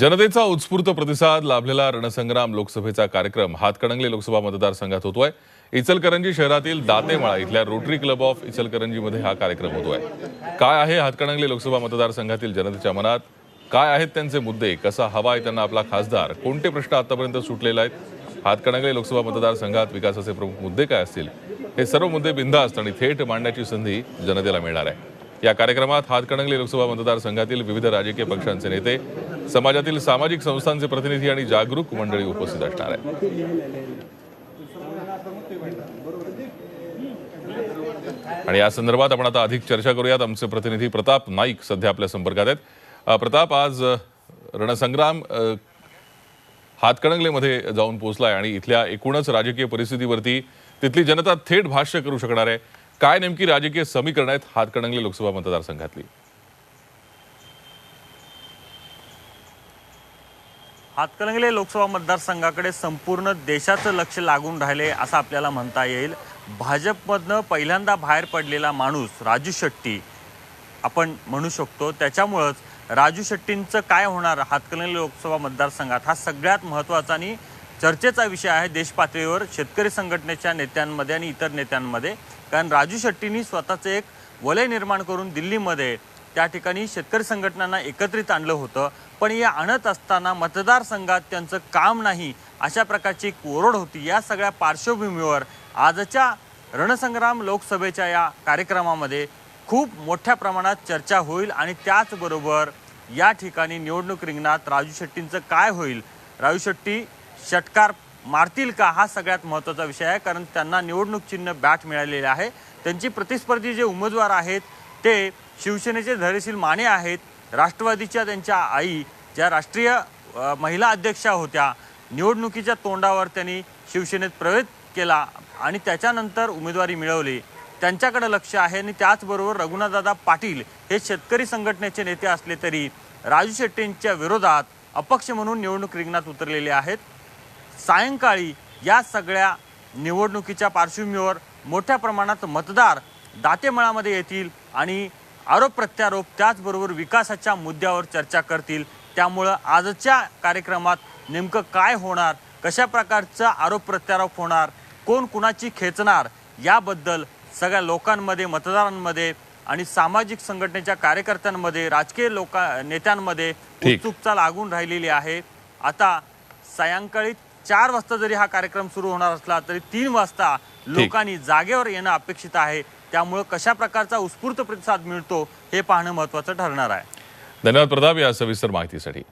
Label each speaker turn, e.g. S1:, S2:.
S1: जनतेचा उत्स्फूर्त प्रतिसाद लाभलेला रणसंग्राम लोकसभेचा कार्यक्रम हातकणंगले लोकसभा मतदारसंघात होतोय. इचलकरंजी शहरातील दातेमाळा इथल्या रोटरी क्लब ऑफ इचलकरंजीमध्ये हा कार्यक्रम होतोय. काय आहे हातकणंगले लोकसभा मतदारसंघातील जनतेच्या मनात? काय आहेत त्यांचे मुद्दे? कसा हवा आहे त्यांना आपला खासदार? कोणते प्रश्न आतापर्यंत सुटलेले आहेत? हातकणंगले लोकसभा मतदारसंघात विकासाचे प्रमुख मुद्दे काय असतील? हे सर्व मुद्दे बिनधास्त आणि थेट मांडण्याची संधी जनतेला मिळणार आहे. या कार्यक्रमात हातकणंगले लोकसभा मतदारसंघातील विविध राजकीय पक्षांचे नेते समाजातील सामाजिक संस्थांचे प्रतिनिधी आणि जागरूक मंडळी उपस्थित असणार आहे आणि या संदर्भात आपण आता अधिक चर्चा करूयात. आमचे प्रतिनिधी प्रताप नाईक सध्या आपल्या संपर्कात आहेत. प्रताप आज रणसंग्राम हातकणंगलेमध्ये जाऊन पोहोचलाय आणि इथल्या एकूणच राजकीय परिस्थितीवरती तिथली जनता थेट भाष्य करू शकणार आहे. काय नेमकी राजकीय समीकरण आहेत हातकणंगले लोकसभा मतदारसंघातली?
S2: हातकलंगले लोकसभा मतदारसंघाकडे संपूर्ण देशाचं लक्ष लागून राहिले असं आपल्याला म्हणता येईल. भाजपमधनं पहिल्यांदा बाहेर पडलेला माणूस राजू शेट्टी. आपण म्हणू शकतो त्याच्यामुळंच राजू शेट्टींचं काय होणार हातकलंगले लोकसभा मतदारसंघात? हा सगळ्यात महत्त्वाचा आणि चर्चेचा विषय आहे देशपातळीवर शेतकरी संघटनेच्या नेत्यांमध्ये आणि इतर नेत्यांमध्ये. कारण राजू शेट्टींनी स्वतःचं एक वलय निर्माण करून दिल्लीमध्ये त्या ठिकाणी शेतकरी संघटनांना एकत्रित आणलं होतं. पण या आणत असताना मतदारसंघात त्यांचं काम नाही अशा प्रकारची एक ओरड होती. या सगळ्या पार्श्वभूमीवर आजच्या रणसंग्राम लोकसभेच्या या कार्यक्रमामध्ये खूप मोठ्या प्रमाणात चर्चा होईल आणि त्याचबरोबर या ठिकाणी निवडणूक रिंगणात राजू शेट्टींचं काय होईल? राजू शेट्टी षटकार मारतील का? हा सगळ्यात महत्त्वाचा विषय आहे कारण त्यांना निवडणूक चिन्ह बॅट मिळालेले आहे. त्यांची प्रतिस्पर्धी जे उमेदवार आहेत ते शिवसेनेचे धैर्यशील माने आहेत. राष्ट्रवादीच्या त्यांच्या आई ज्या राष्ट्रीय महिला अध्यक्षा होत्या निवडणुकीच्या तोंडावर त्यांनी शिवसेनेत प्रवेश केला आणि त्याच्यानंतर उमेदवारी मिळवली. त्यांच्याकडे लक्ष आहे आणि त्याचबरोबर रघुनाथदादा पाटील हे शेतकरी संघटनेचे नेते असले तरी राजू शेट्टींच्या विरोधात अपक्ष म्हणून निवडणूक रिंगणात उतरलेले आहेत. सायंकाळी या सगळ्या निवडणुकीच्या पार्श्वभूमीवर मोठ्या प्रमाणात मतदार दातेमळामध्ये येतील आणि आरोप प्रत्यारोप त्याचबरोबर विकासाच्या मुद्द्यावर चर्चा करतील. त्यामुळं आजच्या कार्यक्रमात नेमकं काय होणार? कशा प्रकारचा आरोप प्रत्यारोप होणार? कोण कुणाची खेचणार? याबद्दल सगळ्या लोकांमध्ये मतदारांमध्ये आणि सामाजिक संघटनेच्या कार्यकर्त्यांमध्ये राजकीय लोका नेत्यांमध्ये. उत्सुकता लागून राहिलेली आहे. आता सायंकाळी चार वाजता जरी हा कार्यक्रम सुरू होणार असला तरी तीन वाजता लोकांनी जागेवर येणं अपेक्षित आहे. त्यामुळं कशा प्रकारचा उत्स्फूर्त प्रतिसाद मिळतो हे पाहणं महत्वाचं ठरणार आहे.
S1: धन्यवाद प्रताप या सविस्तर माहितीसाठी.